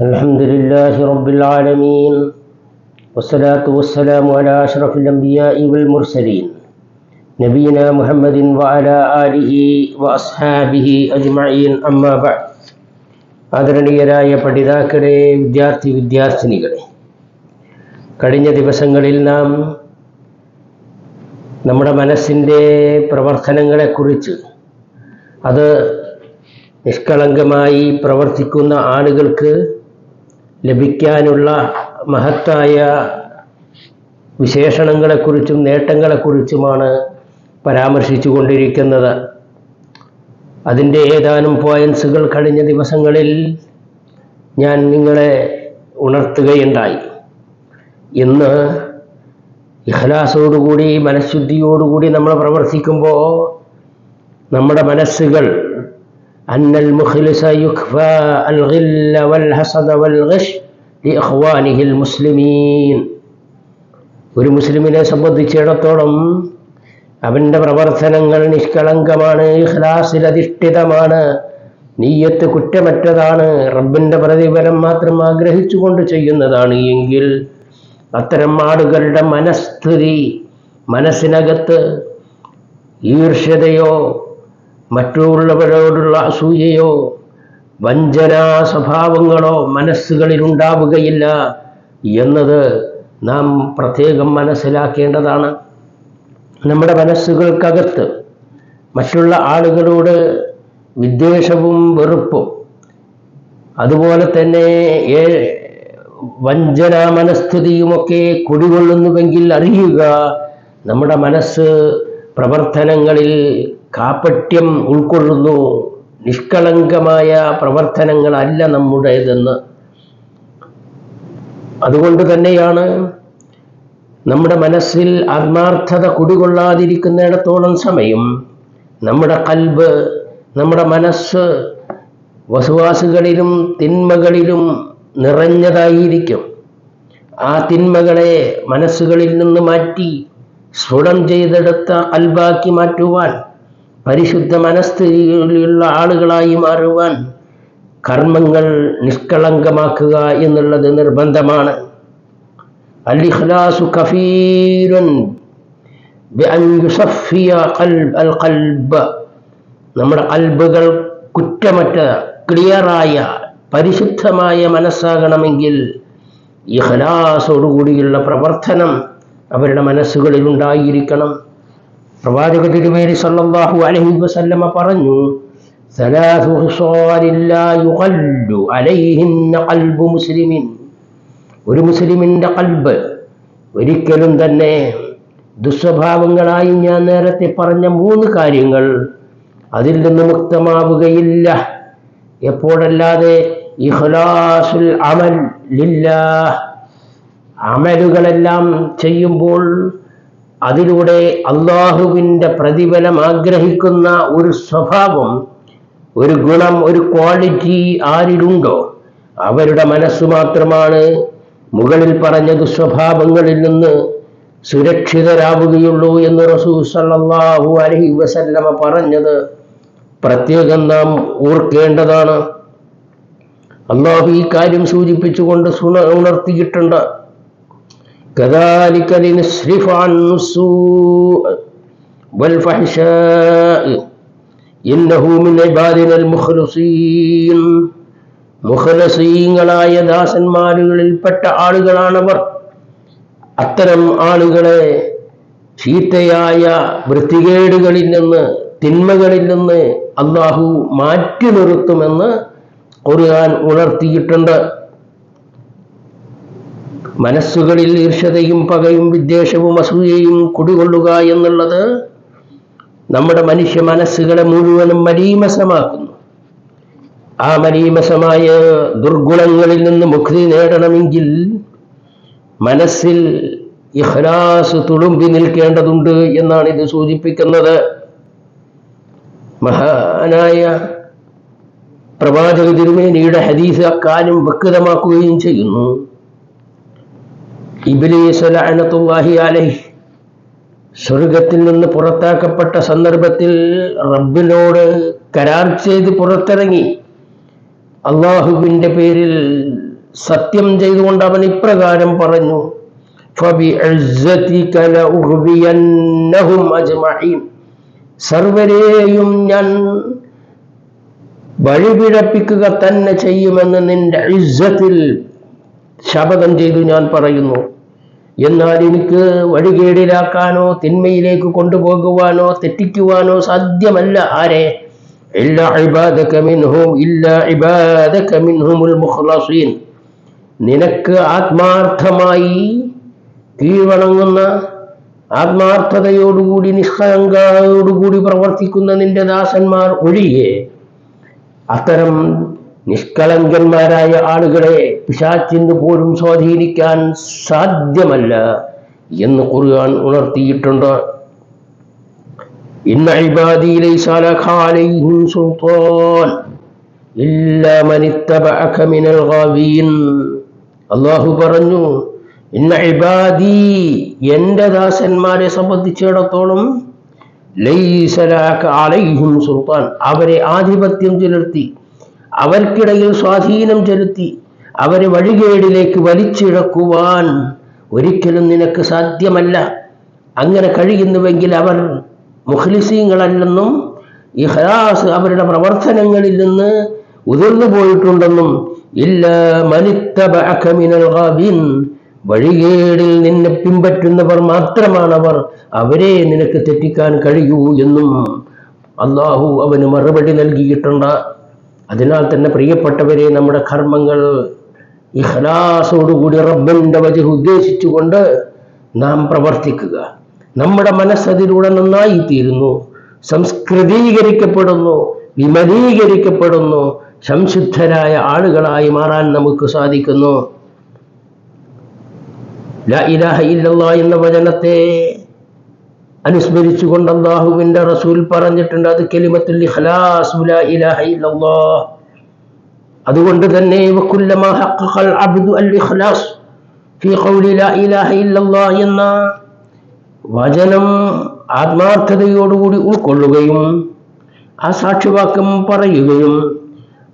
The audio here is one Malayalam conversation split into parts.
الحمد لله رب العالمين والصلاة والسلام على أشرف الأنبياء والمرسلين نبينا محمد وعلى آله وأصحابه أجمعين أما بعد ആദരണീയരായ പഠിതാക്കളെ വിദ്യാർത്ഥി വിദ്യാർത്ഥിനികളെ കഴിഞ്ഞ ദിവസങ്ങളിൽ നാം നമ്മുടെ മനസ്സിൻ്റെ പ്രവർത്തനങ്ങളെക്കുറിച്ച് അത് നിഷ്കളങ്കമായി പ്രവർത്തിക്കുന്ന ആളുകൾക്ക് ലഭിക്കാനുള്ള മഹത്തായ വിശേഷണങ്ങളെക്കുറിച്ചും നേട്ടങ്ങളെക്കുറിച്ചുമാണ് പരാമർശിച്ചു കൊണ്ടിരിക്കുന്നത് അതിന്റെ ഏതാനും പോയിൻസുകൾ കഴിഞ്ഞ ദിവസങ്ങളിൽ ഞാൻ നിങ്ങളെ ഉണർത്തുകയുണ്ടായി. ഇന്ന് ഇഹലാസോടുകൂടി മനഃശുദ്ധിയോടുകൂടി നമ്മൾ പ്രവർത്തിക്കുമ്പോൾ നമ്മുടെ മനസ്സുകൾ അന്നൽ المخلص يكفى الغل ഗില്ല والغش لإخوانه المسلمين. ഒരു മുസ്ലിമിനെ സംബന്ധിച്ചിടത്തോളം അവന്റെ പ്രവർത്തനങ്ങൾ നിഷ്കളങ്കമാണ് ഇഖ്ലാസിൽ അധിഷ്ഠിതമാണ് നീയത്ത് കുറ്റമറ്റതാണ് റബ്ബിന്റെ പ്രതിഫലം മാത്രം ആഗ്രഹിച്ചുകൊണ്ട് ചെയ്യുന്നതാണ് എങ്കിൽ അത്തരം ആളുകളുടെ മനസ്ഥിതി മനസ്സിനകത്ത് ഈർഷ്യതയോ മറ്റുള്ളവരോടുള്ള അസൂയയോ വഞ്ചനാ സ്വഭാവങ്ങളോ മനസ്സുകളിൽ ഉണ്ടാവുകയില്ല എന്നത് നാം പ്രത്യേകം മനസ്സിലാക്കേണ്ടതാണ്. നമ്മുടെ മനസ്സുകൾക്കകത്ത് മറ്റുള്ള ആളുകളോട് വിദ്വേഷവും വെറുപ്പും അതുപോലെ തന്നെ വഞ്ചന മനസ്ഥിതിയുമൊക്കെ കുടികൊള്ളുന്നുവെങ്കിൽ അറിയുക നമ്മുടെ മനസ്സ് പ്രവർത്തനങ്ങളിൽ കാപ്പട്യം ഉൾക്കൊള്ളുന്നു. നിഷ്കളങ്കമായ പ്രവർത്തനങ്ങളല്ല നമ്മുടേതെന്ന്. അതുകൊണ്ട് തന്നെയാണ് നമ്മുടെ മനസ്സിൽ ആത്മാർത്ഥത കുടികൊള്ളാതിരിക്കുന്നിടത്തോളം സമയം നമ്മുടെ കൽബ് നമ്മുടെ മനസ്സ് വസുവാസുകളിലും തിന്മകളിലും നിറഞ്ഞതായിരിക്കും. ആ തിന്മകളെ മനസ്സുകളിൽ നിന്ന് മാറ്റി സ്ഫുടം ചെയ്തെടുത്ത അൽബാക്കി മാറ്റുവാൻ പരിശുദ്ധ മനസ്ഥിതിയിലുള്ള ആളുകളായി മാറുവാൻ കർമ്മങ്ങൾ നിഷ്കളങ്കമാക്കുക എന്നുള്ളത് നിർബന്ധമാണ്. ഖൽബ് ഖൽബ് നമ്മുടെ കൽബുകൾ കുറ്റമറ്റ ക്ലിയറായ പരിശുദ്ധമായ മനസ്സാകണമെങ്കിൽ ഇഹ്ലാസോടുകൂടിയുള്ള പ്രവർത്തനം അവരുടെ മനസ്സുകളിൽ ഉണ്ടായിരിക്കണം പ്രവാചക തിരുമേനി സല്ലല്ലാഹു അലൈഹി വസല്ലമ പറഞ്ഞു ഒരു മുസ്ലിമിന്റെ കൽബ് ഒരിക്കലും തന്നെ ദുസ്വഭാവങ്ങളായി ഞാൻ നേരത്തെ പറഞ്ഞ മൂന്ന് കാര്യങ്ങൾ അതിൽ നിന്ന് മുക്തമാവുകയില്ല. എപ്പോഴല്ലാതെ ഇഹ്ലാസുൽ അമൽ ലില്ലാ അമലുകളെല്ലാം ചെയ്യുമ്പോൾ അതിലൂടെ അള്ളാഹുവിന്റെ പ്രതിഫലം ആഗ്രഹിക്കുന്ന ഒരു സ്വഭാവം ഒരു ഗുണം ഒരു ക്വാളിറ്റി ആരിലുണ്ടോ? അവരുടെ മനസ്സ് മാത്രമാണ് മുകളിൽ പറഞ്ഞ സ്വഭാവങ്ങളിൽ നിന്ന് സുരക്ഷിതരാവുകയുള്ളൂ എന്ന് റസൂ സല്ലാഹു അലഹി വസല്ലമ പറഞ്ഞത് പ്രത്യേകം നാം ഓർക്കേണ്ടതാണ്. അള്ളാഹു ഈ കാര്യം സൂചിപ്പിച്ചുകൊണ്ട് ഉണർത്തിയിട്ടുണ്ട്. كذلك لنصرف عنه السوء والفحشاء إنه من عبادنا المخلصين മുഖലസീങ്ങളായ ദാസന്മാരുകളിൽപ്പെട്ട ആളുകളാണവർ അത്തരം ആളുകളെ ചീത്തയായ വൃത്തികേടുകളിൽ നിന്ന് തിന്മകളിൽ നിന്ന് അള്ളാഹു മാറ്റി നിർത്തുമെന്ന് ഖുർആൻ ഉണർത്തിയിട്ടുണ്ട് മനസ്സുകളിൽ ഈർഷതയും പകയും വിദ്വേഷവും അസൂയയും കുടികൊള്ളുക എന്നുള്ളത് നമ്മുടെ മനുഷ്യ മനസ്സുകളെ മുഴുവനും മലീമസമാക്കുന്നു. ആ മലീമസമായ ദുർഗുണങ്ങളിൽ നിന്ന് മുക്തി നേടണമെങ്കിൽ മനസ്സിൽ ഇഹ്ലാസ് തുളുമ്പി നിൽക്കേണ്ടതുണ്ട് എന്നാണ് ഇത് സൂചിപ്പിക്കുന്നത്. മഹാനായ പ്രവാചക തിരുമേനിയുടെ ഹദീസ് അക്കാലം വ്യക്തമാക്കുകയും ചെയ്യുന്നു. ഇബിലീസ് അലൈഹി. സ്വർഗത്തിൽ നിന്ന് പുറത്താക്കപ്പെട്ട സന്ദർഭത്തിൽ റബ്ബിനോട് കരാർ ചെയ്ത് പുറത്തിറങ്ങി. അള്ളാഹുവിന്റെ പേരിൽ സത്യം ചെയ്തുകൊണ്ട് അവൻ ഇപ്രകാരം പറഞ്ഞു സർവരെയും ഞാൻ വഴിപിഴപ്പിക്കുക തന്നെ ചെയ്യുമെന്ന് നിന്റെ ഇസ്സത്തിൽ ശപഥം ചെയ്തു ഞാൻ പറയുന്നു. എന്നാൽ എനിക്ക് വഴികേടിലാക്കാനോ തിന്മയിലേക്ക് കൊണ്ടുപോകുവാനോ തെറ്റിക്കുവാനോ സാധ്യമല്ല. ആരെ? ഇല്ല നിനക്ക് ആത്മാർത്ഥമായി കീഴ്വണങ്ങുന്ന ആത്മാർത്ഥതയോടുകൂടി നിഷ്കളങ്കയോടുകൂടി പ്രവർത്തിക്കുന്ന നിന്റെ ദാസന്മാർ ഒഴികെ അത്തരം നിഷ്കളങ്കന്മാരായ ആളുകളെ പിശാച്ചിന് പോലും സ്വാധീനിക്കാൻ സാധ്യമല്ല എന്ന് ഖുർആൻ ഉണർത്തിയിട്ടുണ്ട്. ഇന്ന അള്ളാഹു പറഞ്ഞു ഇന്ന ഇബാദി എന്റെ ദാസന്മാരെ സംബന്ധിച്ചിടത്തോളം ലൈസലാക്ക അലൈഹിം സുൽത്താൻ അവരെ ആധിപത്യം ചെലുത്തി അവർക്കിടയിൽ സ്വാധീനം ചെലുത്തി അവരെ വഴികേടിലേക്ക് വലിച്ചിഴക്കുവാൻ ഒരിക്കലും നിനക്ക് സാധ്യമല്ല. അങ്ങനെ കഴിയുന്നുവെങ്കിൽ അവർ മുഖ്ലിസീങ്ങളല്ലെന്നും ഇഹ്ലാസ് അവരുടെ പ്രവർത്തനങ്ങളിൽ നിന്ന് ഉതിർന്നു പോയിട്ടുണ്ടെന്നും ഇല്ല മനിത്തബിൻ വഴികേടിൽ നിന്നെ പിൻപറ്റുന്നവർ മാത്രമാണവർ. അവരെ നിനക്ക് തെറ്റിക്കാൻ കഴിയൂ എന്നും അള്ളാഹു അവന് മറുപടി നൽകിയിട്ടുണ്ട്. അതിനാൽ തന്നെ പ്രിയപ്പെട്ടവരെ നമ്മുടെ കർമ്മങ്ങൾ ഇഹ്ലാസോടുകൂടി റബ്ബിന്റെ വജഹ് ഉദ്ദേശിച്ചുകൊണ്ട് നാം പ്രവർത്തിക്കുക. നമ്മുടെ മനസ്സതിലൂടെ നന്നായി തീരുന്നു സംസ്കൃതീകരിക്കപ്പെടുന്നു വിമലീകരിക്കപ്പെടുന്നു സംശുദ്ധരായ ആളുകളായി മാറാൻ നമുക്ക് സാധിക്കുന്നു. ലാ ഇലാഹ ഇല്ലല്ലാ എന്ന വചനത്തെ അനുസ്മരിച്ചുകൊണ്ട് അള്ളാഹുവിന്റെ റസൂൽ പറഞ്ഞിട്ടുണ്ട് അത് ഇല്ലല്ലാ അതുകൊണ്ട് തന്നെ എന്ന വചനം ആത്മാർത്ഥതയോടുകൂടി ഉൾക്കൊള്ളുകയും ആ സാക്ഷിവാക്യം പറയുകയും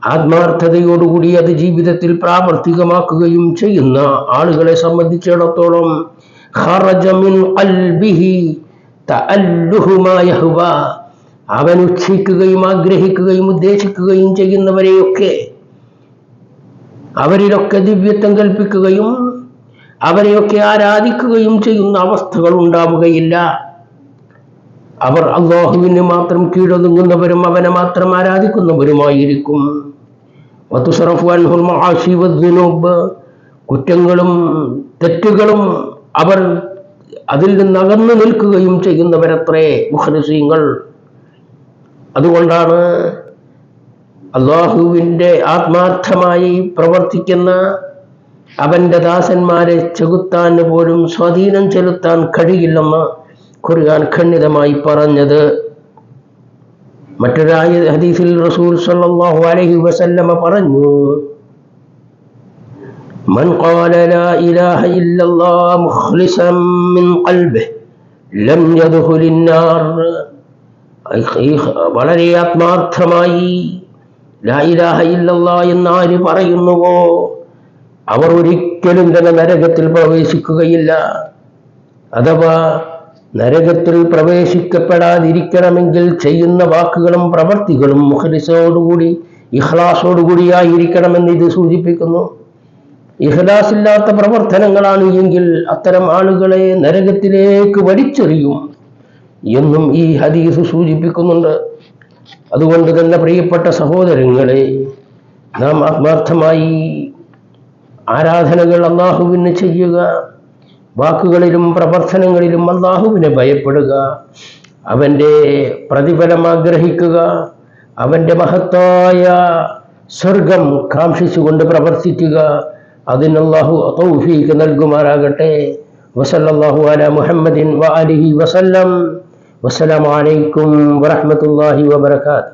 ആത്മാർത്ഥതയോടുകൂടി അത് ജീവിതത്തിൽ പ്രാവർത്തികമാക്കുകയും ചെയ്യുന്ന ആളുകളെ സംബന്ധിച്ചിടത്തോളം ഖറജ മിൻ അവൻ ഉച്ഛിക്കുകയും ആഗ്രഹിക്കുകയും ഉദ്ദേശിക്കുകയും ചെയ്യുന്നവരെയൊക്കെ അവരിലൊക്കെ ദിവ്യത്വം കൽപ്പിക്കുകയും അവരെയൊക്കെ ആരാധിക്കുകയും ചെയ്യുന്ന അവസ്ഥകൾ ഉണ്ടാവുകയില്ല. അവർ അള്ളാഹുവിന് മാത്രം കീഴൊതുങ്ങുന്നവരും അവനെ മാത്രം ആരാധിക്കുന്നവരുമായിരിക്കും. കുറ്റങ്ങളും തെറ്റുകളും അവർ അതിൽ നിന്ന് അകന്നു നിൽക്കുകയും ചെയ്യുന്നവരത്രേ മുഖ്ലിസീങ്ങൾ അതുകൊണ്ടാണ് അള്ളാഹുവിന്റെ ആത്മാർത്ഥമായി പ്രവർത്തിക്കുന്ന അവന്റെ ദാസന്മാരെ ചെകുത്താൻ പോലും സ്വാധീനം ചെലുത്താൻ കഴിയില്ലെന്ന് ഖുർആൻ ഖണ്ഡിതമായി പറഞ്ഞത്. മറ്റൊരായ ഹദീസിൽ റസൂൽ സല്ലല്ലാഹു അലൈഹി വസല്ലമ പറഞ്ഞു من قال لا إله إلا الله مخلصا من قلبه لم يدخل النار വളരെ ആത്മാർത്ഥമായി ലാ ഇലാഹ ഇല്ലല്ലാ എന്ന് ആര് പറയുന്നുവോ അവർ ഒരിക്കലും തന്നെ നരകത്തിൽ പ്രവേശിക്കുകയില്ല അഥവാ നരകത്തിൽ പ്രവേശിക്കപ്പെടാതിരിക്കണമെങ്കിൽ ചെയ്യുന്ന വാക്കുകളും പ്രവർത്തികളും മുഖലിസോടുകൂടി ഇഖ്ലാസോടുകൂടിയായിരിക്കണമെന്ന് ഇത് സൂചിപ്പിക്കുന്നു ഇഖ്ലാസില്ലാത്ത പ്രവർത്തനങ്ങളാണ് എങ്കിൽ അത്തരം ആളുകളെ നരകത്തിലേക്ക് വലിച്ചെറിയും എന്നും ഈ ഹദീസ് സൂചിപ്പിക്കുന്നുണ്ട്. അതുകൊണ്ട് തന്നെ പ്രിയപ്പെട്ട സഹോദരങ്ങളെ നാം ആത്മാർത്ഥമായി ആരാധനകൾ അള്ളാഹുവിന് ചെയ്യുക വാക്കുകളിലും പ്രവർത്തനങ്ങളിലും അള്ളാഹുവിനെ ഭയപ്പെടുക അവന്റെ പ്രതിഫലം ആഗ്രഹിക്കുക അവന്റെ മഹത്തായ സ്വർഗം കാക്ഷിച്ചുകൊണ്ട് പ്രവർത്തിക്കുക അതിന് അള്ളാഹു തൗഫീക്ക് നൽകുമാറാകട്ടെ. വസല്ലല്ലാഹു അല മുഹമ്മദിൻ വ അലിഹി വസല്ലം. വസ്സലാമലൈക്കും അലൈക്കും വറഹ്മത്തുള്ളാഹി വബറകാത്ത്